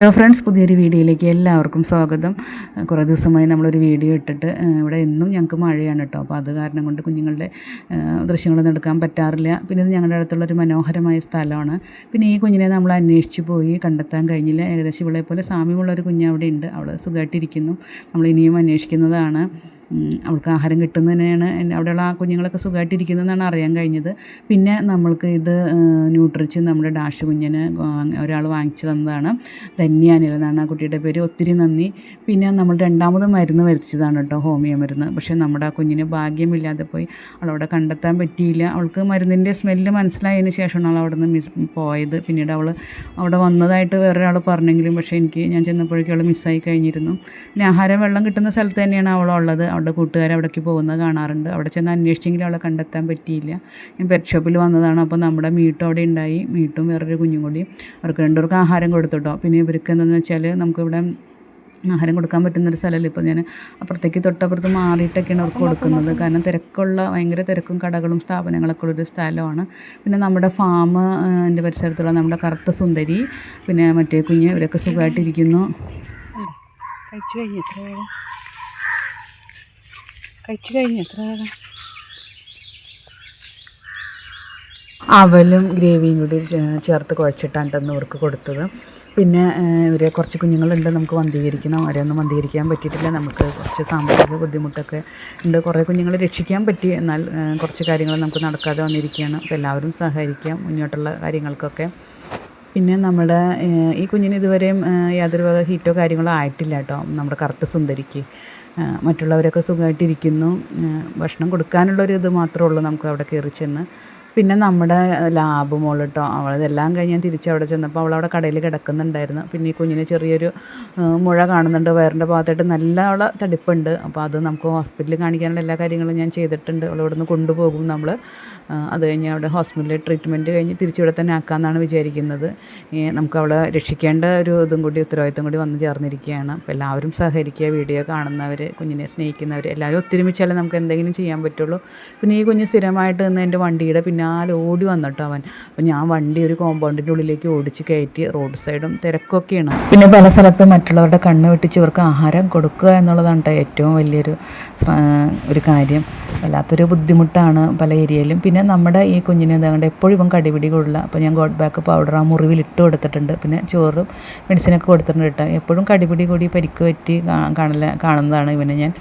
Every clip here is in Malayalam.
ഹലോ ഫ്രണ്ട്സ് പുതിയൊരു വീഡിയോയിലേക്ക് എല്ലാവർക്കും സ്വാഗതം. കുറേ ദിവസമായി നമ്മളൊരു വീഡിയോ ഇട്ടിട്ട് ഇവിടെ എന്നും ഞങ്ങൾക്ക് മഴയാണ് കേട്ടോ. അപ്പോൾ അത് കാരണം കൊണ്ട് കുഞ്ഞുങ്ങളുടെ ദൃശ്യങ്ങളൊന്നും എടുക്കാൻ പറ്റാറില്ല. പിന്നെ ഇത് ഞങ്ങളുടെ അടുത്തുള്ളൊരു മനോഹരമായ സ്ഥലമാണ്. പിന്നെ ഈ കുഞ്ഞിനെ നമ്മൾ അന്വേഷിച്ച് പോയി കണ്ടെത്താൻ കഴിഞ്ഞില്ല. ഏകദേശം ഇവളെ പോലെ സാമ്യമുള്ളൊരു കുഞ്ഞ് അവിടെ ഉണ്ട്. അവൾ സുഖമായിട്ടിരിക്കുന്നു. നമ്മൾ ഇനിയും അന്വേഷിക്കുന്നതാണ്. അവൾക്ക് ആഹാരം കിട്ടുന്നതിനാണ് അവിടെയുള്ള ആ കുഞ്ഞുങ്ങളൊക്കെ സുഖമായിട്ടിരിക്കുന്നതെന്നാണ് അറിയാൻ കഴിഞ്ഞത്. പിന്നെ നമ്മൾക്ക് ഇത് ന്യൂട്രിച്ച് നമ്മുടെ ഡാഷ് കുഞ്ഞിന് ഒരാൾ വാങ്ങിച്ചു തന്നതാണ്. ധന്യാനിൽ എന്നാണ് ആ കുട്ടിയുടെ പേര്. ഒത്തിരി നന്ദി. പിന്നെ നമ്മൾ രണ്ടാമത് മരുന്ന് വരുത്തിച്ചതാണ് കേട്ടോ ഹോമിയോ മരുന്ന്. പക്ഷേ നമ്മുടെ ആ കുഞ്ഞിന് ഭാഗ്യമില്ലാതെ പോയി. അവളവിടെ കണ്ടെത്താൻ പറ്റിയില്ല. അവൾക്ക് മരുന്നിന്റെ സ്മെല്ല് മനസ്സിലായതിന് ശേഷമാണ് അവൾ അവിടെ നിന്ന് മിസ് പോയത്. പിന്നീട് അവൾ അവിടെ വന്നതായിട്ട് വേറൊരാൾ പറഞ്ഞെങ്കിലും പക്ഷേ എനിക്ക് ഞാൻ ചെന്നപ്പോഴേക്കും അവൾ മിസ്സായി കഴിഞ്ഞിരുന്നു. പിന്നെ ആഹാരം വെള്ളം കിട്ടുന്ന സ്ഥലത്ത് തന്നെയാണ് അവളുള്ളത് അവളുടെ കൂട്ടുകാർ അവിടേക്ക് പോകുന്നത് കാണാറുണ്ട്. അവിടെ ചെന്ന് അന്വേഷിച്ചെങ്കിലും അവളെ കണ്ടെത്താൻ പറ്റിയില്ല. ഞാൻ പെറ്റ് ഷോപ്പിൽ വന്നതാണ്. അപ്പോൾ നമ്മുടെ മീട്ടും അവിടെ ഉണ്ടായി. മീട്ടും വേറൊരു കുഞ്ഞും കൂടി. അവർക്ക് രണ്ടുപേർക്ക് ആഹാരം കൊടുത്തുട്ടോ പിന്നെ ഇവർക്ക് എന്താണെന്ന് വെച്ചാൽ നമുക്കിവിടെ ആഹാരം കൊടുക്കാൻ പറ്റുന്നൊരു സ്ഥലമല്ല. ഇപ്പോൾ ഞാൻ അപ്പുറത്തേക്ക് തൊട്ടപ്പുറത്ത് മാറിയിട്ടൊക്കെയാണ് അവർക്ക് കൊടുക്കുന്നത്. കാരണം തിരക്കുള്ള ഭയങ്കര തിരക്കും കടകളും സ്ഥാപനങ്ങളൊക്കെ ഉള്ളൊരു സ്ഥലമാണ്. പിന്നെ നമ്മുടെ ഫാം എന്റെ പരിസരത്തുള്ള നമ്മുടെ കറുത്ത സുന്ദരി പിന്നെ മറ്റേ കുഞ്ഞ് ഇവരൊക്കെ സുഖമായിട്ടിരിക്കുന്നു. കഴിച്ചു കഴിഞ്ഞു. എത്ര കഴിച്ചു കഴിഞ്ഞു. എത്ര നേരം? അവലും ഗ്രേവിയും കൂടി ചേർത്ത് കുഴച്ചിട്ടാണ് ഇന്ന് ഇവർക്ക് കൊടുത്തത്. പിന്നെ ഇവരെ കുറച്ച് കുഞ്ഞുങ്ങളുണ്ട്. നമുക്ക് വന്ധീകരിക്കണം അവരെ ഒന്നും വന്ധീകരിക്കാൻ പറ്റിയിട്ടില്ല. നമുക്ക് കുറച്ച് സാമ്പത്തിക ബുദ്ധിമുട്ടൊക്കെ ഉണ്ട്. കുറേ കുഞ്ഞുങ്ങളെ രക്ഷിക്കാൻ പറ്റി. എന്നാൽ കുറച്ച് കാര്യങ്ങൾ നമുക്ക് നടക്കാതെ വന്നിരിക്കുകയാണ്. അപ്പോൾ എല്ലാവരും സഹകരിക്കാം. മുന്നോട്ടുള്ള കാര്യങ്ങൾക്കൊക്കെ. പിന്നെ നമ്മുടെ ഈ കുഞ്ഞിന് ഇതുവരെയും യാതൊരു വക ഹീറ്റോ കാര്യങ്ങളോ ആയിട്ടില്ല കേട്ടോ. നമ്മുടെ കറുത്ത സുന്ദരിക്ക്. മറ്റുള്ളവരൊക്കെ സുഖമായിട്ടിരിക്കുന്നു. ഭക്ഷണം കൊടുക്കാനുള്ളൊരു ഇത് മാത്രമേ ഉള്ളൂ നമുക്ക് അവിടെ കയറി ചെന്ന്. പിന്നെ നമ്മുടെ ലാബ് മോൾ കേട്ടോ അവൾ ഇതെല്ലാം കഴിഞ്ഞ് ഞാൻ തിരിച്ച് അവിടെ ചെന്നപ്പോൾ അവൾ അവിടെ കടയിൽ കിടക്കുന്നുണ്ടായിരുന്നു. പിന്നെ ഈ കുഞ്ഞിന് ചെറിയൊരു മുഴ കാണുന്നുണ്ട് വയറിന്റെ ഭാഗത്തായിട്ട് നല്ല അവളെ തടിപ്പുണ്ട്. അപ്പോൾ അത് നമുക്ക് ഹോസ്പിറ്റലിൽ കാണിക്കാനുള്ള എല്ലാ കാര്യങ്ങളും ഞാൻ ചെയ്തിട്ടുണ്ട്. അവൾ നിന്ന് കൊണ്ടുപോകും നമ്മൾ അത് കഴിഞ്ഞ് അവിടെ ഹോസ്പിറ്റലിൽ ട്രീറ്റ്മെന്റ് കഴിഞ്ഞ് തിരിച്ചിവിടെ തന്നെ ആക്കാമെന്നാണ് വിചാരിക്കുന്നത്. നമുക്ക് അവളെ രക്ഷിക്കേണ്ട ഒരു ഇതും കൂടി ഉത്തരവാദിത്വം കൂടി വന്നു ചേർന്നിരിക്കുകയാണ്. അപ്പോൾ എല്ലാവരും സഹകരിക്കുക വീഡിയോ കാണുന്നവർ കുഞ്ഞിനെ സ്നേഹിക്കുന്നവർ എല്ലാവരും ഒത്തൊരുമിച്ചാലേ നമുക്ക് എന്തെങ്കിലും ചെയ്യാൻ പറ്റുള്ളൂ. പിന്നെ ഈ കുഞ്ഞ് സ്ഥിരമായിട്ട് നിന്ന് എന്റെ വണ്ടിയുടെ പിന്നാലെ ഓടി വന്നിട്ടോ അവൻ. അപ്പം ഞാൻ വണ്ടി ഒരു കോമ്പൗണ്ടിന്റെ ഉള്ളിലേക്ക് ഓടിച്ച് കയറ്റി റോഡ് സൈഡും തിരക്കൊക്കെയാണ്. പിന്നെ പല സ്ഥലത്തും മറ്റുള്ളവരുടെ കണ്ണ് വെട്ടിച്ച് ഇവർക്ക് ആഹാരം കൊടുക്കുക എന്നുള്ളതാണ് ഏറ്റവും വലിയൊരു ഒരു കാര്യം. വല്ലാത്തൊരു ബുദ്ധിമുട്ടാണ് പല ഏരിയയിലും. പിന്നെ നമ്മുടെ ഈ കുഞ്ഞിനെ ഇതാകേണ്ട എപ്പോഴും ഇവൻ കടിപിടി കൊള്ളില്ല അപ്പോൾ ഞാൻ ഗോഡ് ബാക്ക് പൗഡർ ആ മുറിവിൽ ഇട്ട് കൊടുത്തിട്ടുണ്ട്. പിന്നെ ചോറും മെഡിസിനൊക്കെ കൊടുത്തിട്ടുണ്ട് കേട്ടോ എപ്പോഴും കടിപിടി കൂടി പരിക്ക് പറ്റി കാണില്ല കാണല കാണുന്നതാണ് ഇവനെ ഞാൻ.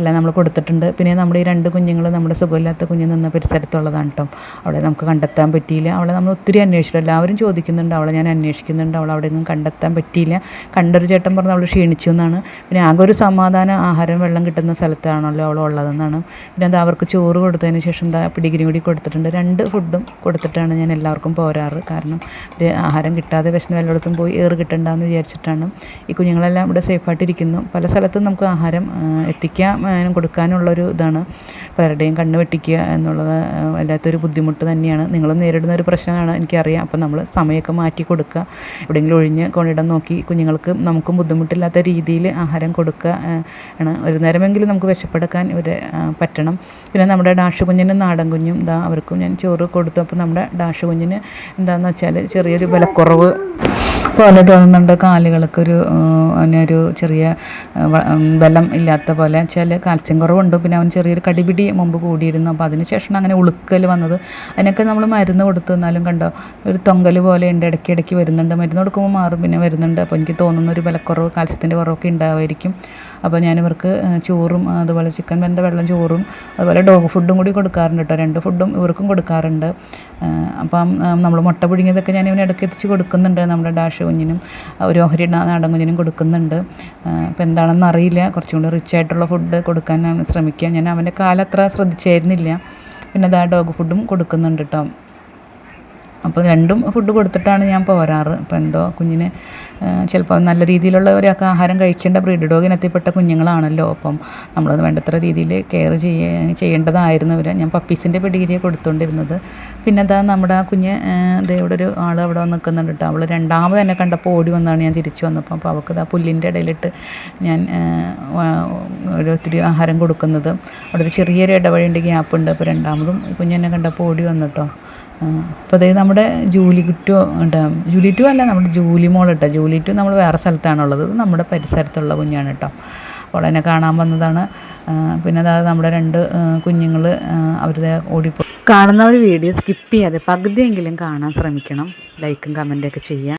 എല്ലാം നമ്മൾ കൊടുത്തിട്ടുണ്ട്. പിന്നെ നമ്മുടെ ഈ രണ്ട് കുഞ്ഞുങ്ങൾ നമ്മുടെ സുഖമില്ലാത്ത കുഞ്ഞ് നിന്ന പരിസരത്തുള്ളതാണ് കേട്ടോ അവളെ നമുക്ക് കണ്ടെത്താൻ പറ്റിയില്ല. അവളെ നമ്മൾ ഒത്തിരി അന്വേഷിച്ചു. എല്ലാവരും ചോദിക്കുന്നുണ്ട്. അവളെ ഞാൻ അന്വേഷിക്കുന്നുണ്ട്. അവളെ അവിടെ നിന്നും കണ്ടെത്താൻ പറ്റിയില്ല. കണ്ടൊരു ചേട്ടൻ പറഞ്ഞ് അവൾ ക്ഷീണിച്ചു എന്നാണ്. പിന്നെ ആകെ ഒരു സമാധാനം ആഹാരം വെള്ളം കിട്ടുന്ന സ്ഥലത്താണല്ലോ അവൾ ഉള്ളതെന്നാണ്. പിന്നെ എന്താ അവർക്ക് ചോറ് കൊടുത്തതിന് ശേഷം എന്താ പിടിഗിരി കൂടി കൊടുത്തിട്ടുണ്ട്. രണ്ട് ഫുഡും കൊടുത്തിട്ടാണ് ഞാൻ എല്ലാവർക്കും പോരാറ്. കാരണം ഒരു ആഹാരം കിട്ടാതെ വിശന്ന് വല്ലയിടത്തും പോയി ഏറ് കിട്ടണ്ടെന്ന് വിചാരിച്ചിട്ടാണ് ഈ കുഞ്ഞുങ്ങളെല്ലാം ഇവിടെ സേഫായിട്ടിരിക്കുന്നു. പല സ്ഥലത്തും നമുക്ക് ആഹാരം ആ, കൊടുക്കാനുള്ളൊരു ഇതാണ്. പലരുടെയും കണ്ണ് വെട്ടിക്കുക എന്നുള്ളത് വല്ലാത്തൊരു ബുദ്ധിമുട്ട് തന്നെയാണ്. നിങ്ങളും നേരിടുന്ന ഒരു പ്രശ്നമാണ് എനിക്കറിയാം. അപ്പം നമ്മൾ സമയമൊക്കെ മാറ്റി കൊടുക്കുക. എവിടെയെങ്കിലും ഒഴിഞ്ഞ് കൊണ്ടിടം നോക്കി കുഞ്ഞുങ്ങൾക്ക് നമുക്കും ബുദ്ധിമുട്ടില്ലാത്ത രീതിയിൽ ആഹാരം കൊടുക്കുക ആണ്. ഒരു നേരമെങ്കിലും നമുക്ക് വിശപ്പെടുക്കാൻ ഇവരെ പറ്റണം. പിന്നെ നമ്മുടെ ഡാഷ് കുഞ്ഞിനും നാടൻ കുഞ്ഞും ഇതാ അവർക്കും ഞാൻ ചോറ് കൊടുത്തു. അപ്പോൾ നമ്മുടെ ഡാഷ് കുഞ്ഞിന് എന്താണെന്ന് വെച്ചാൽ ചെറിയൊരു ബലക്കുറവ് പോലെ തോന്നുന്നുണ്ട് കാലുകൾക്ക് ഒരു ഒരു ചെറിയ ബലം ഇല്ലാത്ത പോലെ ചില കാൽസ്യം കുറവുണ്ട്. പിന്നെ അവൻ ചെറിയൊരു കടിപിടി മുമ്പ് കൂടിയിരുന്നു. അപ്പോൾ അതിന് ശേഷം അങ്ങനെ ഉളുക്കൽ വന്നത്. അതിനൊക്കെ നമ്മൾ മരുന്ന് കൊടുത്തു എന്നാലും കണ്ടോ ഒരു തൊങ്കൽ പോലെ ഉണ്ട് ഇടയ്ക്ക് ഇടയ്ക്ക് വരുന്നുണ്ട്. മരുന്ന് കൊടുക്കുമ്പോൾ മാറും പിന്നെ വരുന്നുണ്ട്. അപ്പോൾ എനിക്ക് തോന്നുന്ന ഒരു ബലക്കുറവ് കാൽസ്യത്തിന്റെ കുറവൊക്കെ ഉണ്ടാവുമായിരിക്കും അപ്പോൾ ഞാനിവർക്ക് ചോറും അതുപോലെ ചിക്കൻ വെന്ത വെള്ളം ചോറും അതുപോലെ ഡോഗ് ഫുഡും കൂടി കൊടുക്കാറുണ്ട് കേട്ടോ. രണ്ട് ഫുഡും ഇവർക്കും കൊടുക്കാറുണ്ട്. അപ്പം നമ്മൾ മുട്ട പുഴുങ്ങിയതൊക്കെ ഞാൻ ഇവന് ഇടയ്ക്ക് എത്തിച്ച് കൊടുക്കുന്നുണ്ട്. നമ്മുടെ ഡാഷ് കുഞ്ഞിനും ഒരു ഓഹരി നാടൻ കുഞ്ഞിനും കൊടുക്കുന്നുണ്ട്. അപ്പോൾ എന്താണെന്ന് അറിയില്ല. കുറച്ചും കൂടി റിച്ച് ആയിട്ടുള്ള ഫുഡ് കൊടുക്കാനാണ് ശ്രമിക്കുക. ഞാൻ അവന്റെ കാലത്ര ശ്രദ്ധിച്ചായിരുന്നില്ല. പിന്നെ അതാ ഡോഗ് ഫുഡും കൊടുക്കുന്നുണ്ട് കേട്ടോ അപ്പോൾ രണ്ടും ഫുഡ് കൊടുത്തിട്ടാണ് ഞാൻ പോരാറ്. അപ്പോൾ എന്തോ കുഞ്ഞിന് ചിലപ്പോൾ നല്ല രീതിയിലുള്ള ഒരാൾക്ക് ആഹാരം കഴിക്കേണ്ട ബ്രീഡ് ഡോഗിനെത്തിപ്പെട്ട കുഞ്ഞുങ്ങളാണല്ലോ. അപ്പം നമ്മളത് വേണ്ടത്ര രീതിയിൽ കെയർ ചെയ്യ ചെയ്യേണ്ടതായിരുന്നു ഇവരെ. ഞാൻ പപ്പീസിന്റെ പിടികിരിയെ കൊടുത്തുകൊണ്ടിരുന്നത് പിന്നെ എന്താ നമ്മുടെ ആ കുഞ്ഞ് ഇവിടെ ഒരു ആൾ അവിടെ വന്ന് നിൽക്കുന്നുണ്ട് കേട്ടോ. അവൾ രണ്ടാമത് എന്നെ കണ്ടപ്പോൾ ഓടി വന്നാണ് ഞാൻ തിരിച്ചു വന്നപ്പോൾ. അപ്പോൾ അവൾക്ക് ആ പുല്ലിന്റെ ഇടയിലിട്ട് ഞാൻ ഒരു ഒത്തിരി ആഹാരം കൊടുക്കുന്നത്. അവിടെ ഒരു ചെറിയൊരു ഇടവഴിന്റെ ഗ്യാപ്പുണ്ട് അപ്പോൾ രണ്ടാമതും കുഞ്ഞെന്നെ കണ്ടപ്പോൾ ഓടി വന്നിട്ടോ അപ്പോൾ അതായത് നമ്മുടെ ജൂലി കുറ്റു ഉണ്ട് ജൂലി ടു അല്ല നമ്മുടെ ജൂലി മോൾ കേട്ടോ. ജൂലി ടു നമ്മൾ വേറെ സ്ഥലത്താണുള്ളത്. നമ്മുടെ പരിസരത്തുള്ള കുഞ്ഞാണ് കേട്ടോ. അപ്പോൾ കാണാൻ വന്നതാണ്. പിന്നെ അതായത് നമ്മുടെ രണ്ട് കുഞ്ഞുങ്ങൾ അവരുടെ ഓടിപ്പോ കാണുന്ന ഒരു വീഡിയോ സ്കിപ്പ് ചെയ്യാതെ പകുതിയെങ്കിലും കാണാൻ ശ്രമിക്കണം. ലൈക്കും കമന്റൊക്കെ ചെയ്യാം